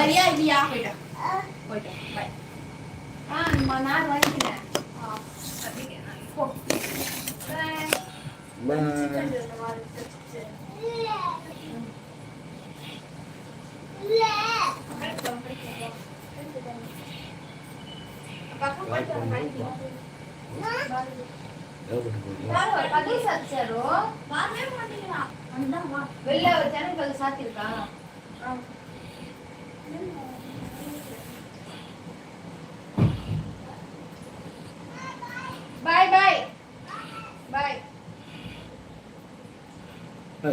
வரியா இல்லையா? போயிட்டேன் போயிட்டேன் பை ஆ நான் வாங்கிக்கிறேன் ஆ அப்படிங்க போ. Bye. பாய் பாய் பாய்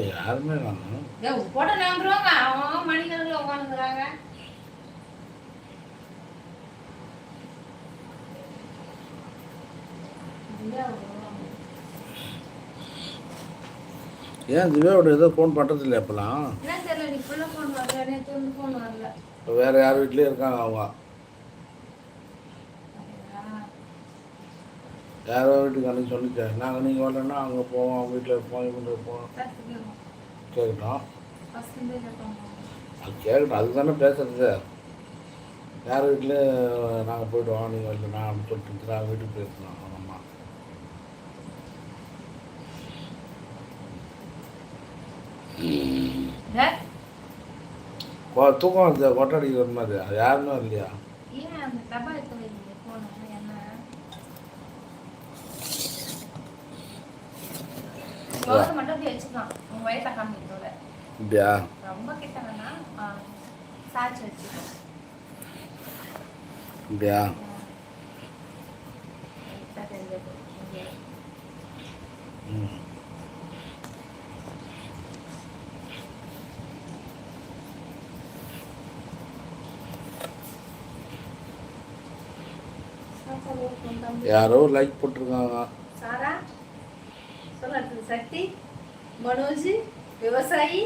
யாருமே வேணாம் போட்ட நம்புறவங்க அவங்க மணிக்கணக்கில் உட்காந்துக்கிறாங்க ஏன் திவ்யாவோட ஏதோ ஃபோன் பண்ணுறது இல்லை இப்போலாம் வேறு யார் வீட்லேயும் இருக்காங்க அவங்க. யாரோ வீட்டுக்கு அன்றைக்கி சொல்லிட்டேன் நாங்கள் நீங்கள் வரலன்னா அங்கே போவோம் அவங்க வீட்டில் இருப்போம் இவங்க இருப்போம் கேட்கட்டும் அது கேட்கட்டும் அதுக்கு தானே பேசுறது. யார் வீட்லேயும் நாங்கள் போய்டுவோம் நீங்கள் வரல நான் அப்படின்னு சொல்லிட்டு நான் வீட்டுக்கு அவங்க அம்மா. கொ- தூக்கம் வருது? கொட்டை அடிக்கிற மாதிரி அது யாருமே இல்லையா? அந்த டப்பா எடுத்து வைங்க போன என்ன தோசை மட்டும் அப்படி வச்சுக்கலாம் உங்க வயசை காமிக்கிறதோட இப்படியா ரொம்ப கிட்ட வேணா சாச்சு வச்சுக்கலாம் இப்படியா லைட்டா தெரிஞ்சது இங்கே. ம் சாச்சா ஓட்டும் தம்பி. யாரோ லைக் போட்டிருக்காங்க. சாரா சக்தி மனோஜ் விவசாயி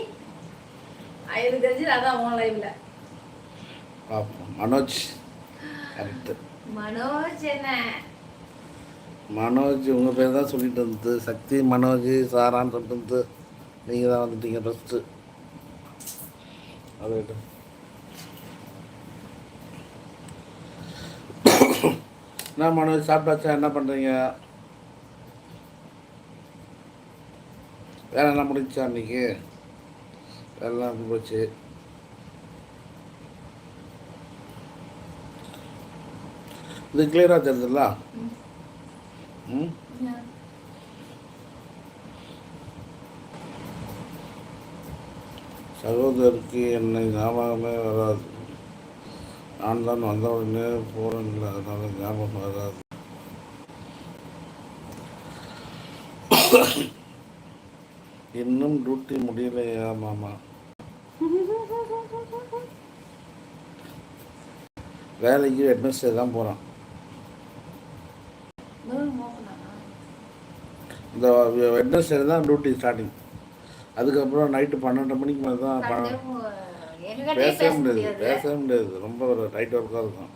ஐந்து தெரிஞ்சு அதான் உன் லைவ்ல மனோஜ் கரெக்டு மனோஜ் என்ன? மனோஜ் உங்கள் பேர் தான் சொல்லிட்டு இருந்தது. சக்தி மனோஜ் சாரான்னு சொல்லிட்டு இருந்தது. நீங்கள் தான் வந்துட்டீங்க ஃபஸ்ட்டு அது என்ன மனோஜ் சாப்பிட்டாச்சா? என்ன பண்ணுறீங்க வேலை என்ன முடிஞ்சா அன்னைக்கு வேலைலாம் போச்சு இது கிளியராக தெரியுதுல்ல? ம்? சகோதரருக்கு என்னை ஞாபகமே வராது. நான் தான் வந்த உடனே போகிறேன்ல அதனால ஞாபகம் வராது. இன்னும் டியூட்டி முடியலையா மாமா? வேலைக்கு வெட்னஸ்டே தான் போகிறான் இந்த வெட்னஸ்டே தான் டியூட்டி ஸ்டார்டிங் அதுக்கப்புறம் நைட்டு பன்னெண்டு மணிக்கு மேலே தான் பேசவே முடியாது பேசவே முடியாது. ரொம்ப ஒரு டைட் ஒர்க்காக இருக்கும்.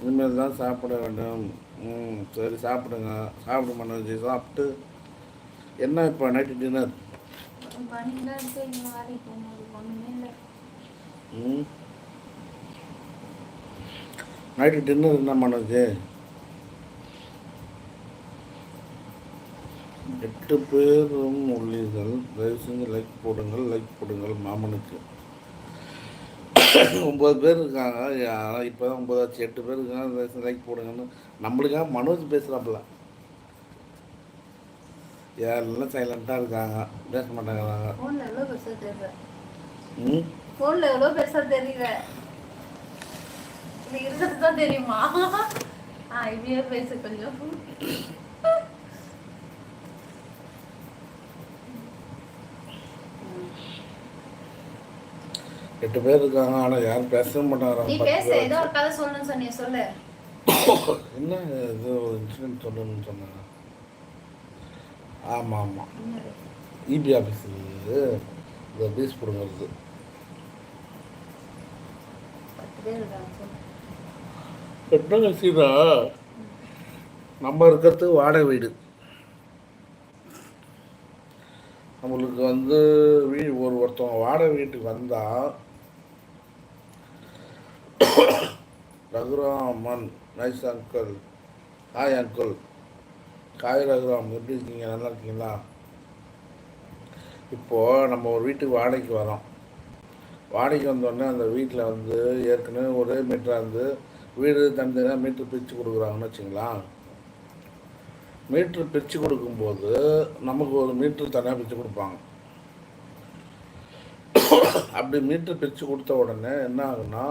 இனிமேல் தான் சாப்பிட வேண்டும். ம் சரி சாப்பிடுங்க. சாப்பிட மனோஜ் சாப்பிட்டு என்ன இப்போ நைட்டு டின்னர் ம். நைட்டு டின்னர் என்ன மனோஜ் எட்டு பேரும் உள்ளீர்கள். தயவு செஞ்சு லைக் போடுங்கள் லைக் போடுங்கள் மாமனுக்கு. ஒம்பது பேர் இருக்காங்க. ஆனால் இப்போ தான் ஒம்பதாச்சு எட்டு பேர் இருக்காங்க. லைக் போடுங்கன்னு. நம்மளுக்காக மனோஜ் பேசுகிறாப்புல யாரெல்லாம் சைலண்ட்டாக இருக்காங்க. பேச தெரியல. ம்? ஃபோன்ல எவ்வளோ பெருசா தெரியல. இது இருக்கிறது தான் தெரியுமா? ஆ இப்படியே பேசு கொஞ்சம். எட்டு பேர் இருக்காங்க ஆனால் யாரும் பேசவே மாட்டாங்க. நீ பேச. ஏதோ ஒரு கதை சொல்லணும்னு சொன்னிய சொல்லு. என்ன இது ஒரு இன்சிடென்ட் சொல்லணும்னு சொன்னாங்க ஆமாம் ஆமாம் இபி ஆஃபீஸ் இந்த பீஸ் பிடுங்கிறது. என்னங்க சீதா நம்ம இருக்கிறது வாடகை வீடு. நம்மளுக்கு வந்து வீ ஒரு ஒருத்தவங்க வாடகை வீட்டுக்கு வந்தால் Raghuraman nice uncle hi uncle hi Raghuram எப்படி இருக்கீங்க? நல்லா இருக்கீங்களா? இப்போது நம்ம ஒரு வீட்டுக்கு வாடகைக்கு வரோம். வாடகைக்கு வந்தோடனே அந்த வீட்டில் வந்து ஏற்கனவே ஒரே மீட்டராக இருந்து வீடு தனித்தனியாக மீட்ரு பிரித்து கொடுக்குறாங்கன்னு வச்சுங்களா? மீட்ரு பிரித்து கொடுக்கும்போது நமக்கு ஒரு மீட்ரு தனியாக பிரித்து கொடுப்பாங்க. அப்படி மீட்ரு பிரித்து கொடுத்த உடனே என்ன ஆகுன்னா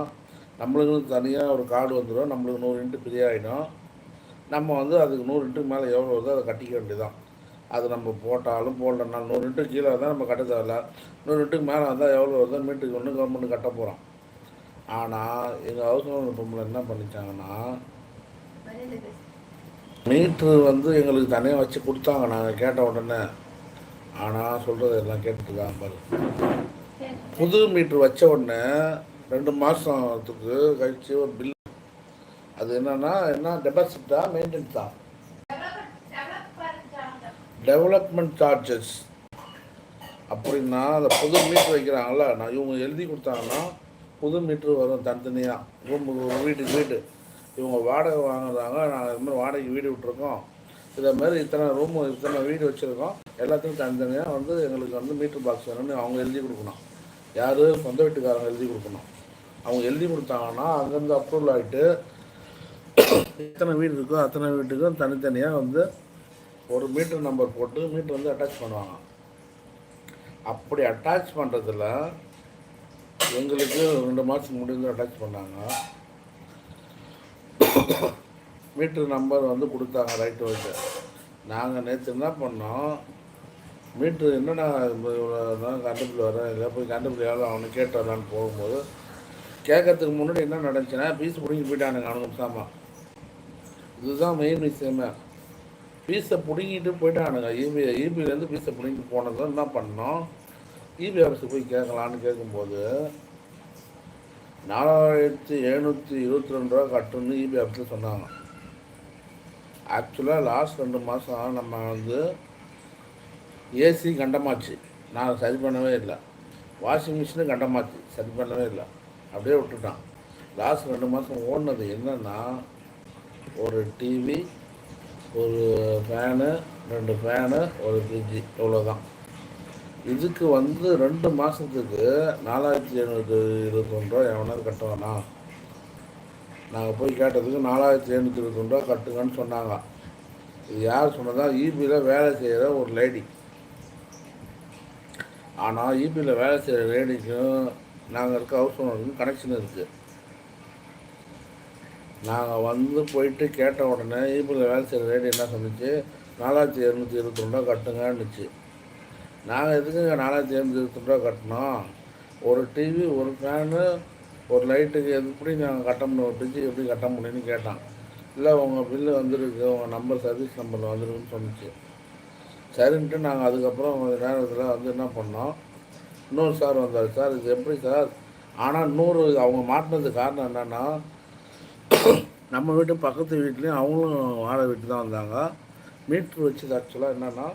நம்மளுக்குன்னு தனியாக ஒரு கார்டு வந்துடும் நம்மளுக்கு நூறு இன்ட்டு ஃப்ரீ ஆகிடும் நம்ம வந்து அதுக்கு நூறு இன்ட்டுக்கு மேலே எவ்வளோ வருதோ அதை கட்டிக்க வேண்டியதான் அது நம்ம போட்டாலும் போடலனாலும் நூறு இன்ட்டு கீழே இருந்தால் நம்ம கட்ட தேவையில்ல. நூறு இன்ட்டுக்கு மேலே வந்தால் எவ்வளோ வருதோ மீட்டுக்கு ஒன்று கவர்மெண்ட் கட்ட போகிறோம் ஆனால் எங்கள் ஹவுஸ் ஓனர் பொம்பளை என்ன பண்ணிட்டாங்கன்னா மீட்ரு வந்து எங்களுக்கு தனியாக வச்சு கொடுத்தாங்க நாங்கள் கேட்ட உடனே. ஆனால் சொல்கிறது எல்லாம் கேட்டுருக்காங்க பாரு. புது மீட்ரு வச்ச உடனே ரெண்டு மாதத்துக்கு கழிச்சு ஒரு பில் அது என்னன்னா என்ன டெபாசிட்டா மெயின்டெனன்ஸா டெவலப்மெண்ட் சார்ஜஸ் அப்படின்னா அந்த புது மீட்ரு வைக்கிறாங்கல்ல நான் இவங்க எழுதி கொடுத்தாங்கன்னா புது மீட்ரு வரும் தனித்தனியாக ரூம் வீட்டுக்கு வீடு இவங்க வாடகை வாங்குறாங்க நாங்கள் இது மாதிரி வாடகைக்கு வீடு விட்டுருக்கோம். இதை மாதிரி இத்தனை ரூம் இத்தனை வீடு வச்சுருக்கோம். எல்லாத்துக்கும் தனித்தனியாக வந்து எங்களுக்கு வந்து மீட்ரு பாக்ஸ் வேணும்னு அவங்க எழுதி கொடுக்கணும். யார்? சொந்த வீட்டுக்காரங்க எழுதி கொடுக்கணும். அவங்க எழுதி கொடுத்தாங்கன்னா அங்கேருந்து அப்ரூவல் ஆகிட்டு எத்தனை வீடு இருக்கோ அத்தனை வீட்டுக்கும் தனித்தனியாக வந்து ஒரு மீட்டர் நம்பர் போட்டு மீட்டர் வந்து அட்டாச் பண்ணுவாங்க. அப்படி அட்டாச் பண்ணுறதுல எங்களுக்கு ரெண்டு மாதத்துக்கு முடிந்து அட்டாச் பண்ணாங்க. மீட்டர் நம்பர் வந்து கொடுத்தாங்க ரைட்டு ஓகே நாங்கள் நேற்று என்ன பண்ணோம்? மீட்ரு என்னென்ன கண்டுபிடி வரேன் இல்லை போய் கண்டுபிடி எவ்வளோ அவனை கேட்டு வரலான்னு போகும்போது கேட்கறதுக்கு முன்னாடி என்ன நடந்துச்சுன்னா பீஸ் பிடுங்கி போயிட்டானுங்க அவனுக்கு சாமா இதுதான் மெயின் விஷயமே பீஸை பிடுங்கிட்டு போயிட்டானுங்க. இபி இபிலேருந்து பீஸை பிடுங்கிட்டு போனதும் என்ன பண்ணோம்? இபி ஆஃபீஸுக்கு போய் கேட்கலான்னு கேட்கும்போது நாலாயிரத்தி எழுநூற்றி இருபத்தி ரெண்டு ரூபா கட்டணும்னு இபி ஆஃபீஸில் சொன்னாங்க. ஆக்சுவலாக லாஸ்ட் ரெண்டு மாதம் நம்ம வந்து ஏசி கண்டமாச்சு. நான் சரி பண்ணவே இல்லை. வாஷிங் மிஷினு கண்டமாச்சு. சரி பண்ணவே இல்லை. அப்படியே விட்டுட்டான். லாஸ்ட் ரெண்டு மாதம் ஓடினது என்னென்னா ஒரு டிவி ஒரு ஃபேனு ரெண்டு ஃபேனு ஒரு ஃப்ரிட்ஜு இவ்வளோதான் இதுக்கு வந்து ரெண்டு மாதத்துக்கு நாலாயிரத்தி எழுநூற்றி இருபத்தொன்று ரூபா எவனாவது கட்டுவானா? நாங்கள் போய் கேட்டதுக்கு நாலாயிரத்தி எழுநூற்றி இருபத்தொன்று ரூபா கட்டுங்கன்னு சொன்னாங்க. இது யார் சொன்னதா? ஈபியில் வேலை செய்கிற ஒரு லேடி ஆனால் ஈபியில் வேலை செய்கிற லேடிக்கும் நாங்கள் இருக்க ஹவுஸ் ஓனருக்கும் கனெக்ஷன் இருக்குது நாங்கள் வந்து போயிட்டு கேட்ட உடனே ஈபியில் வேலை செய்கிற ரேட் என்ன? சொன்னிச்சு. நாலாயிரத்தி இரநூத்தி இருபத்தி ரெண்டா கட்டுங்கன்னுச்சு. நாங்கள் எதுக்குங்க நாலாயிரத்தி இரநூத்தி இருபத்தி ரூபா கட்டினோம்? ஒரு டிவி ஒரு ஃபேனு ஒரு லைட்டுக்கு எப்படி நாங்கள் கட்ட முடியும்? ஒரு ஃப்ரிட்ஜு எப்படி கட்ட முடியும்னு கேட்டான். இல்லை உங்கள் பில்லு வந்துருக்கு. உங்கள் நம்பர் சர்வீஸ் நம்பர் வந்துருக்குன்னு சொன்னிச்சு. சரின்ட்டு நாங்கள் அதுக்கப்புறம் கொஞ்சம் நேரத்தில் வந்து என்ன பண்ணோம்? இன்னொரு சார் வந்தார். சார் இது எப்படி சார்? ஆனால் நூறு அவங்க மாட்டினது காரணம் என்னென்னா நம்ம வீட்டு பக்கத்து வீட்லேயும் அவங்களும் வாடகை வீட்டு தான் வந்தாங்க. மீட்ரு வச்சது ஆக்சுவலாக என்னென்னா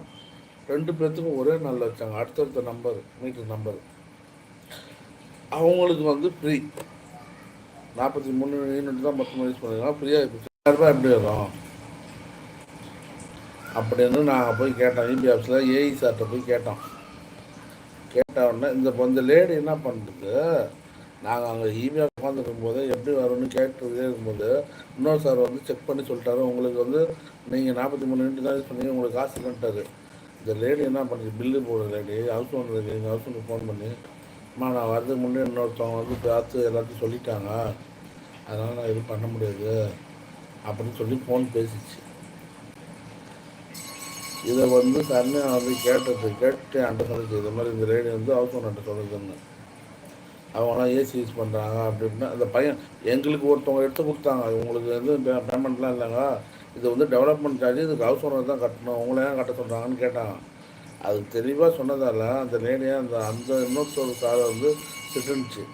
ரெண்டு பேர்த்துக்கும் ஒரே நாளில் வச்சாங்க. அடுத்தடுத்த நம்பர் மீட்டர் நம்பர் அவங்களுக்கு வந்து ஃப்ரீ நாற்பத்தி மூணு யூனிட் தான் மொத்தமாக யூஸ் பண்ணிக்கலாம் ஃப்ரீயாக இப்போ ரூபாய் எப்படி வரும்? அப்படின்னு நாங்கள் போய் கேட்டோம் இபி ஆஃபீஸில் ஏஇ சார்கிட்ட போய் கேட்டோம். கேட்ட உடனே இந்த இந்த லேடி என்ன பண்ணுறது நாங்கள் அங்கே இபி உட்காந்துருக்கும் போது எப்படி வரும்னு கேட்டுட்டே இருக்கும்போது இன்னொரு சார் வந்து செக் பண்ணி சொல்லிட்டாரு. உங்களுக்கு வந்து நீங்கள் நாற்பத்தி மூணு மினிட் தான் யூஸ் பண்ணி உங்களுக்கு காசு இல்லைன்ட்டாரு இந்த லேடி என்ன பண்ணுச்சு பில்லு போடுற லேடி ஹவுஸ் ஓனர் எங்கள் ஹவுஸ் ஓனர் ஃபோன் பண்ணி அம்மா நான் வரதுக்கு முன்னே இன்னொருத்தவங்க வந்து பார்த்து எல்லாத்தையும் சொல்லிட்டாங்க. அதனால் நான் எதுவும் பண்ண முடியாது. அப்படின்னு சொல்லி ஃபோன் பேசிச்சு. இதை வந்து தன்னை வந்து கேட்டது கேட்டு அண்ட சொல்லிச்சு இது மாதிரி இந்த லேடி வந்து ஹவுஸ் ஓனர்கிட்ட சொல்லுதுன்னு அவங்களாம் ஏசி யூஸ் பண்ணுறாங்க அப்படி அந்த பையன் எங்களுக்கு ஒருத்தவங்க எடுத்து கொடுத்தாங்க. உங்களுக்கு வந்து பேமெண்ட்லாம் இல்லைங்க இது வந்து டெவலப்மெண்ட் சார்ஜ் இதுக்கு ஹவுஸ் ஓனர் தான் கட்டணும். உங்களை ஏன் கட்ட சொல்கிறாங்கன்னு கேட்டாங்க. அது தெளிவாக சொன்னதால் அந்த லேடியாக அந்த அந்த இன்னொருத்தர் சாரை வந்து திட்டுனுச்சு.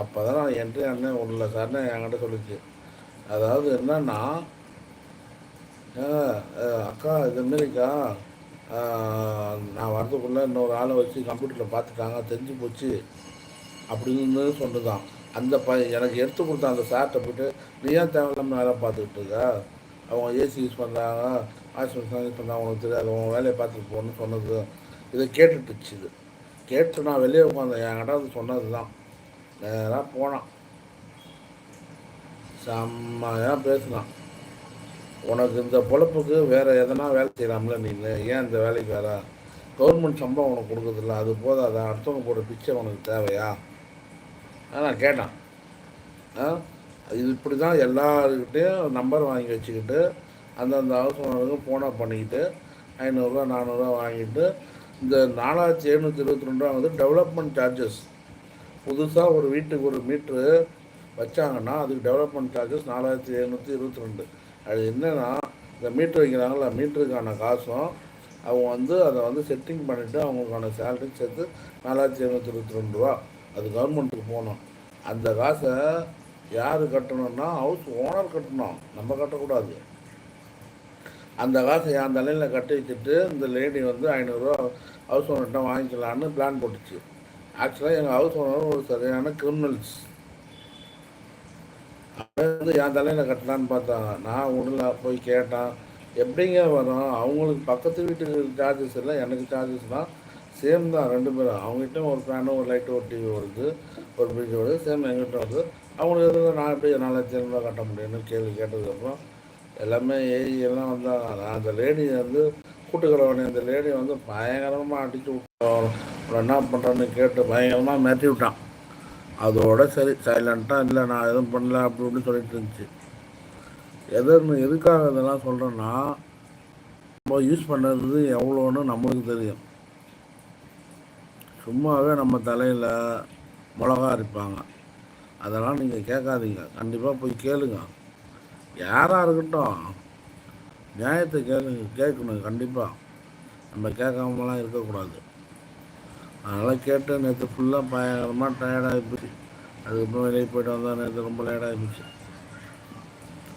அப்போ தான் நான் என்ட்ரி அண்ணன் ஒன்றில் சார்னு என்கிட்ட சொல்லிச்சு. அதாவது என்னன்னா அக்கா இது அக்கா? இதுமாரிக்கா நான் வரதுக்குள்ளே இன்னொரு ஆளை வச்சு கம்ப்யூட்டரில் பார்த்துட்டாங்க தெரிஞ்சு போச்சு அப்படின்னு சொன்னதான் அந்த ப எனக்கு எடுத்து கொடுத்த அந்த சார்கிட்ட போயிட்டு நீ ஏன் தேவையில்லாமல் வேலை பார்த்துக்கிட்டு இருக்கா? அவங்க ஏசி யூஸ் பண்ணுறாங்க வாஷிங் யூஸ் பண்ணுறாங்க அவங்களுக்கு தெரியாது அவங்க வேலையை பார்த்துட்டு போகணும்னு சொன்னது. இதை கேட்டுட்டுச்சு இது. கேட்டு நான் வெளியே உட்காந்தேன் என்கிட்ட வந்து சொன்னது தான் நேராக போனான். செம்மையாக பேசினான். உனக்கு இந்த பொழப்புக்கு வேறு எதனா வேலை செய்யலாம்ல நீ? ஏன் இந்த வேலைக்கு வேற கவர்மெண்ட் சம்பளம் உனக்கு கொடுக்குறதில்ல அது போதாதா? அடுத்தவங்க போட பிச்சை உனக்கு தேவையா? நான் கேட்டேன். ஆ இது இப்படி தான் எல்லாருக்கிட்டேயும் நம்பர் வாங்கி வச்சுக்கிட்டு அந்தந்த அவசரம் ஃபோனாக ஃபோனை பண்ணிக்கிட்டு ஐநூறுரூவா நானூறுரூவா வாங்கிட்டு இந்த நாலாயிரத்தி எழுநூற்றி இருபத்தி ரெண்டு ரூபா வந்து டெவலப்மெண்ட் சார்ஜஸ் புதுசாக ஒரு வீட்டுக்கு ஒரு மீட்ரு வச்சாங்கன்னா அதுக்கு டெவலப்மெண்ட் சார்ஜஸ் நாலாயிரத்தி எழுநூற்றி இருபத்தி ரெண்டு. அது என்னென்னா இந்த மீட்ரு வைக்கிறாங்களா மீட்டருக்கான காசும் அவங்க வந்து அதை வந்து செட்டிங் பண்ணிவிட்டு அவங்களுக்கான சேலரி சேர்த்து நாலாயிரத்தி எழுநூற்றி இருபத்தி ரெண்டு ரூபா. அது கவர்மெண்ட்டுக்கு போகணும். அந்த காசை யார் கட்டணும்னா ஹவுஸ் ஓனர் கட்டணும். நம்ம கட்டக்கூடாது. அந்த காசை என் தலையில் கட்டி வச்சுட்டு இந்த லேடி வந்து ஐநூறுரூவா ஹவுஸ் ஓனர்கிட்ட வாங்கிக்கலான்னு பிளான் போட்டுச்சு. ஆக்சுவலாக எங்கள் ஹவுஸ் ஓனர் ஒரு சரியான கிரிமினல்ஸ் அவன் வந்து என் தலையில் கட்டலான்னு பார்த்தாங்க நான் உடல போய் கேட்டேன் எப்படிங்க வரும்? அவங்களுக்கு பக்கத்து வீட்டுக்கு சார்ஜஸ் இல்லை எனக்கு சார்ஜஸ்லாம் சேம் தான் ரெண்டு பேரும். அவங்ககிட்ட ஒரு ஃபேனு ஒரு லைட்டு ஒரு டிவி வருது ஒரு ஃப்ரிட்ஜ் வருது சேம் எங்கிட்ட வருது. அவங்களுக்கு எதுவும் நான் எப்படி நாலாயிரத்தி ஐநூறுரூவா கட்ட முடியும்னு கேள்வி கேட்டதுக்கப்புறம் எல்லாமே ஏஐ எல்லாம் வந்தாங்க. நான் அந்த லேடி வந்து கூட்டுக்கிறவனே அந்த லேடி வந்து பயங்கரமாக அடிச்சு விட்டோம் என்ன பண்ணுறேன்னு கேட்டு பயங்கரமாக மிரட்டி விட்டான். அதோட சரி சைலண்ட்டாக இல்லை நான் எதுவும் பண்ணல அப்படி இப்படின்னு சொல்லிட்டு இருந்துச்சு. எதன்னு எதுக்காக இதெல்லாம் சொல்கிறேன்னா நம்ம யூஸ் பண்ணுறது எவ்வளோன்னு நம்மளுக்கு தெரியும். சும்மாவே நம்ம தலையில் மிளகா அரைப்பாங்க. அதெல்லாம் நீங்கள் கேட்காதீங்க. கண்டிப்பாக போய் கேளுங்க. யாராக இருக்கட்டும் நியாயத்தை கேளுங்க கேட்கணும் கண்டிப்பாக நம்ம கேட்காமலாம் இருக்கக்கூடாது. அதனால் கேட்டு நேற்று ஃபுல்லாக பயங்கரமாக டயர்டாகி போச்சு. அதுக்கப்புறம் வெளியே போய்ட்டு வந்தால் நேற்று ரொம்ப லேட்டாகி போச்சு.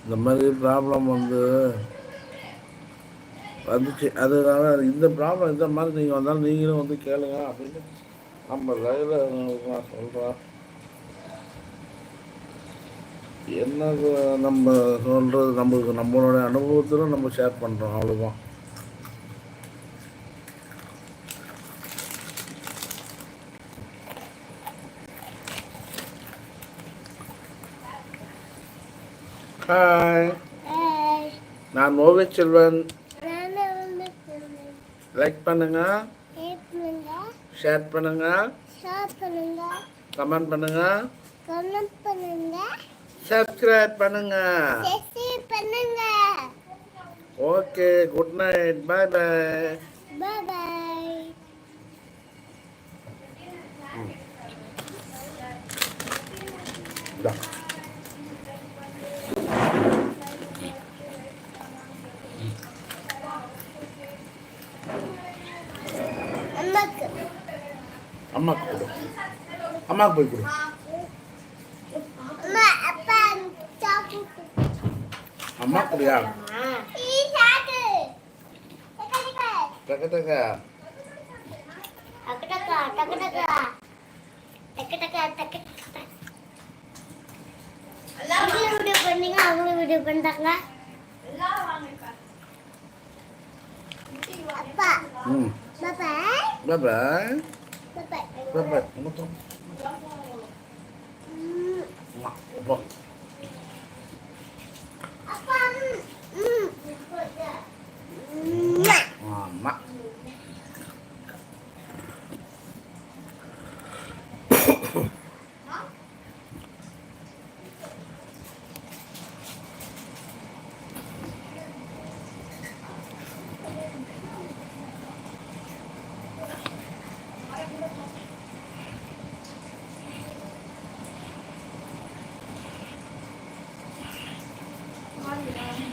இந்த மாதிரி ப்ராப்ளம் வந்து வந்துச்சு. அதனால இந்த ப்ராப்ளம் இந்த மாதிரி நீங்கள் வந்தாலும் நீங்களும் வந்து கேளுங்க அப்படின்னு நம்ம லைவில் நான் சொல்கிறேன் என்ன நம்ம சொல்கிறது நம்மளுக்கு நம்மளோட அனுபவத்தில் நம்ம ஷேர் பண்ணுறோம் அவ்வளோதான் ஹாய் நான் ஓவே செல்வன். லைக் பண்ணுங்க. ஷேர் பண்ணுங்க. Share பண்ணுங்க, கமெண்ட் பண்ணுங்க. சப்ஸ்கிரைப் பண்ணுங்க. பண்ணுங்க. Okay good night bye bye டக்கு. டக்கு, டக்கு, டக்கு, டக்கு. நீங்களும் வீடியோ பண்ணீங்க அவங்களும் வீடியோ பண்ணிட்டாங்க எல்லாரும் வாங்க இப்ப. அப்பா ம் பாப்பா பை பை பாப்பா பை பை முத்தம் Yeah.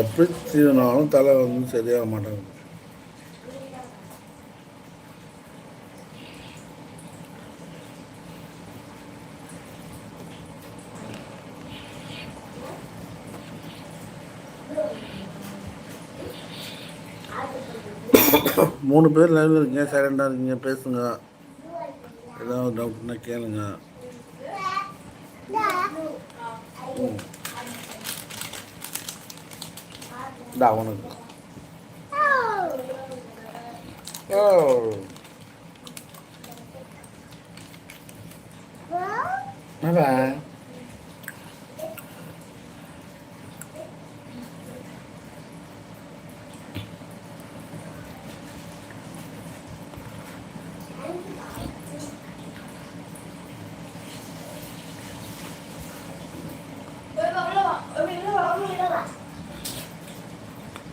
எப்படி தீவினாலும் தலை வந்து சரியாக மாட்டேங்குது மூணு பேர் லைவ்ல இருக்கீங்க சைலண்டாக இருக்கீங்க பேசுங்க. ஏதாவது டவுட்னா கேளுங்க. ம். இந்தா உனக்கு ஓ என்னடா